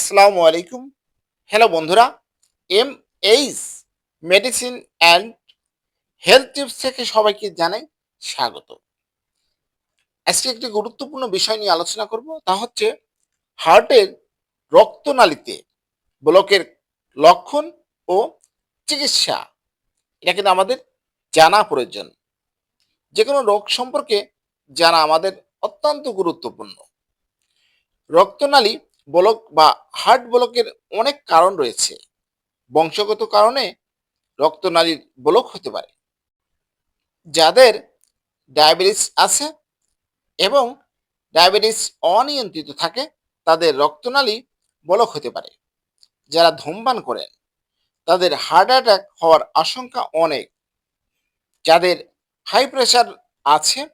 আসসালামু আলাইকুম। হ্যালো বন্ধুরা। M H medicine and health tips থেকে সবাইকে জানাই স্বাগত। আজকে একটি গুরুত্বপূর্ণ বিষয় নিয়ে আলোচনা করব, তা হচ্ছে হার্টের রক্তনালীতে ব্লকের লক্ষণ ও চিকিৎসা। এটা কিন্তু আমাদের জানা প্রয়োজন। যে কোনো রোগ সম্পর্কে জানা আমাদের অত্যন্ত গুরুত্বপূর্ণ। রক্তনালী ব্লক বা হার্ট ব্লকের অনেক কারণ রয়েছে। বংশগত কারণে রক্তনালীর ব্লক হতে পারে। যাদের ডায়াবেটিস আছে এবং ডায়াবেটিস অনিয়ন্ত্রিত থাকে, তাদের রক্তনালী ব্লক হতে পারে। যারা ধূমপান করেন, তাদের হার্ট অ্যাটাক হওয়ার আশঙ্কা অনেক। যাদের হাই প্রেশার আছে,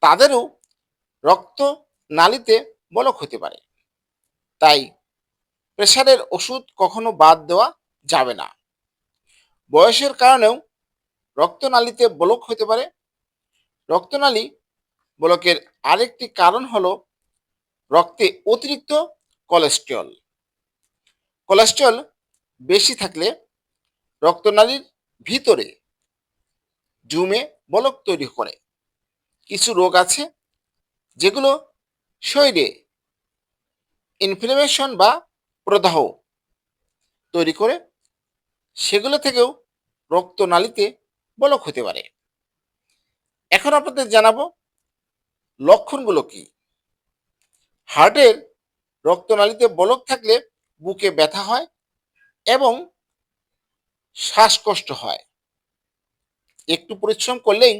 তাদেরও রক্ত নালীতে ব্লক হতে পারে। তাই প্রেশারের ওষুধ কখনো বাদ দেওয়া যাবে না। বয়সের কারণেও রক্তনালীতে ব্লক হতে পারে। রক্তনালী ব্লকের আরেকটি কারণ হলো রক্তে অতিরিক্ত কোলেস্ট্রল। কোলেস্টেরল বেশি থাকলে রক্তনালীর ভিতরে জুমে বলক তৈরি করে। কিছু রোগ আছে যেগুলো শরীরে ইনফ্লেমেশন বা প্রদাহ তৈরি করে সেগুলো থেকেও রক্তনালীতে বলক হতে পারে। এখন আপনাদের জানাব লক্ষণগুলো কি? হার্টের রক্তনালীতে বলক থাকলে বুকে ব্যথা হয় এবং শ্বাসকষ্ট হয়। একটু পরিশ্রম করলেই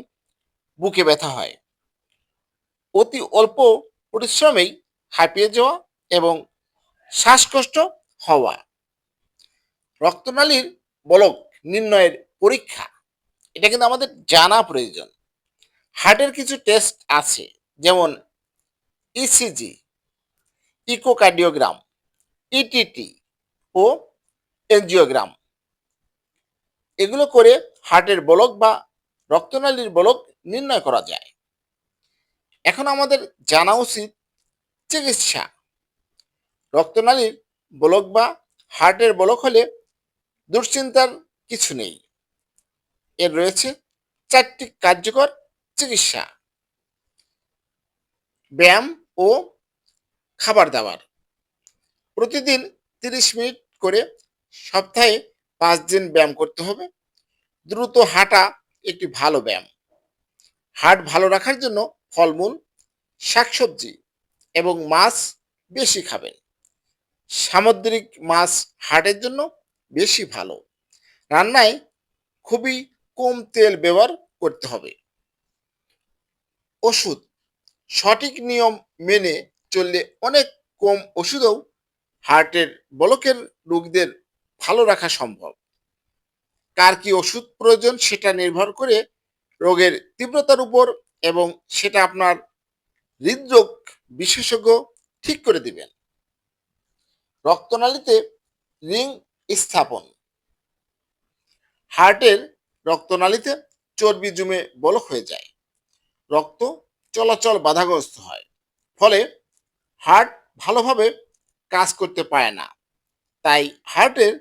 বুকে ব্যথা হয়। অতি অল্প পরিশ্রমেই হাঁপিয়ে যাওয়া এবং শ্বাসকষ্ট হওয়া। রক্তনালীর বলক নির্ণয়ের পরীক্ষা। এটা কিন্তু আমাদের জানা প্রয়োজন। হার্টের কিছু টেস্ট আছে, যেমন ইসিজি ইকোকার্ডিওগ্রাম ইটিটি ও এনজিওগ্রাম। এগুলো করে হার্টের বলক বা রক্তনালীর বলক নির্ণয় করা যায়। এখন আমাদের জানা উচিত চিকিৎসা। রক্তনালীর ব্লক বা হার্টের ব্লক হলে দুশ্চিন্তার কিছু নেই। এর রয়েছে চারটি কার্যকর চিকিৎসা। ব্যায়াম ও খাবার দাবার। প্রতিদিন তিরিশ মিনিট করে সপ্তাহে পাঁচ দিন ব্যায়াম করতে হবে। দ্রুত হাঁটা একটি ভালো ব্যায়াম। হার্ট ভালো রাখার জন্য ফলমূল, শাকসবজি এবং মাছ বেশি খাবেন। সামুদ্রিক মাছ হার্টের জন্য বেশি ভালো। রান্নায় খুবই কম তেল ব্যবহার করতে হবে। ওষুধ, সঠিক নিয়ম মেনে চললে অনেক কম ওষুধেও হার্টের বলকের রোগীদের ভালো রাখা সম্ভব। কার কি ওষুধ প্রয়োজন সেটা নির্ভর করে রোগের তীব্রতার উপর এবং সেটা আপনার হৃদরোগ বিশেষজ্ঞ ঠিক করে দিবেন। রক্তনালীতে রিং স্থাপন। হার্টের রক্তনালীতে চর্বি জমে বলক হয়ে যায়। রক্ত চলাচল বাধাগ্রস্ত হয়। ফলে হার্ট ভালোভাবে কাজ করতে পারে না। তাই হার্টের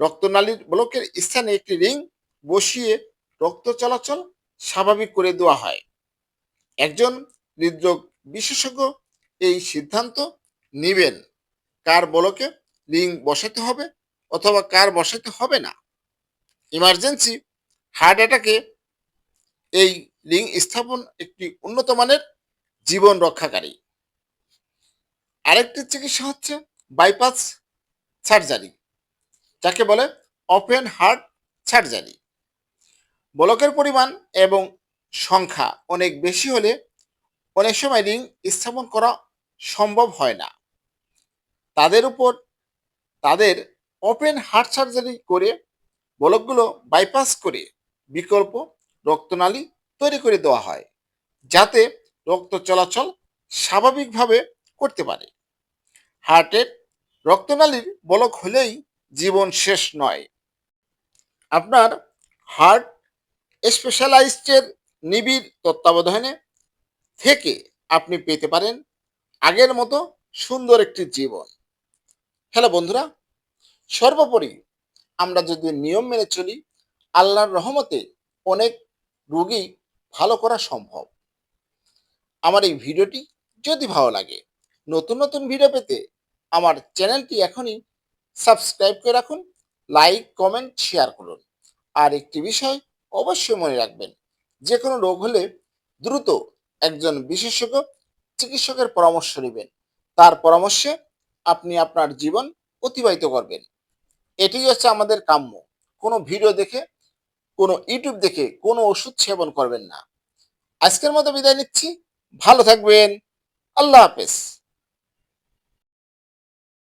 রক্তনালীর ব্লকের স্থানে একটি রিং বসিয়ে রক্ত চলাচল স্বাভাবিক করে দেওয়া হয়। একজন হৃদরোগ বিশেষজ্ঞ এই সিদ্ধান্ত নেবেন। কার বলকে রিং বসাতে হবে অথবা কার বসাতে হবে না? ইমার্জেন্সি হার্ট অ্যাটাকে এই রিং স্থাপন একটি উন্নত মানের জীবন রক্ষাকারী। আরেকটি চিকিৎসা হচ্ছে বাইপাস সার্জারি যাকে বলে ওপেন হার্ট সার্জারি বলকের পরিমাণ এবং সংখ্যা অনেক বেশি হলে অনেক সময় রিং স্থাপন করা সম্ভব হয় না। তাদের উপর তাদের ওপেন হার্ট সার্জারি করে বলকগুলো বাইপাস করে বিকল্প রক্তনালী তৈরি করে দেওয়া হয়, যাতে রক্ত চলাচল স্বাভাবিকভাবে করতে পারে। হার্টের রক্তনালীর বলক হলেই জীবন শেষ নয়। আপনার হার্ট স্পেশালাইজডের নিবিড় তত্ত্বাবধানে থেকে আপনি পেতে পারেন আগের মতো সুন্দর একটি জীবন। হ্যালো বন্ধুরা, সর্বোপরি আমরা যদি নিয়ম মেনে চলি, আল্লাহর রহমতে অনেক রোগী ভালো করা সম্ভব। আমার এই ভিডিওটি যদি ভালো লাগে, নতুন নতুন ভিডিও পেতে আমার চ্যানেলটি এখনই সাবস্ক্রাইব করে রাখুন, লাইক, কমেন্ট, শেয়ার করুন। আর একটি বিষয় অবশ্যই মনে রাখবেন, যে কোনো রোগ হলে দ্রুত একজন বিশেষজ্ঞ চিকিৎসকের পরামর্শ নেবেন। তার পরামর্শে আপনি আপনার জীবন অতিবাহিত করবেন। এটি হচ্ছে আমাদের কাম্য। কোনো ভিডিও দেখে, কোনো ইউটিউব দেখে, কোনো ওষুধ সেবন করবেন না। আজকের মতো বিদায় নিচ্ছি। ভালো থাকবেন। আল্লাহ হাফেজ।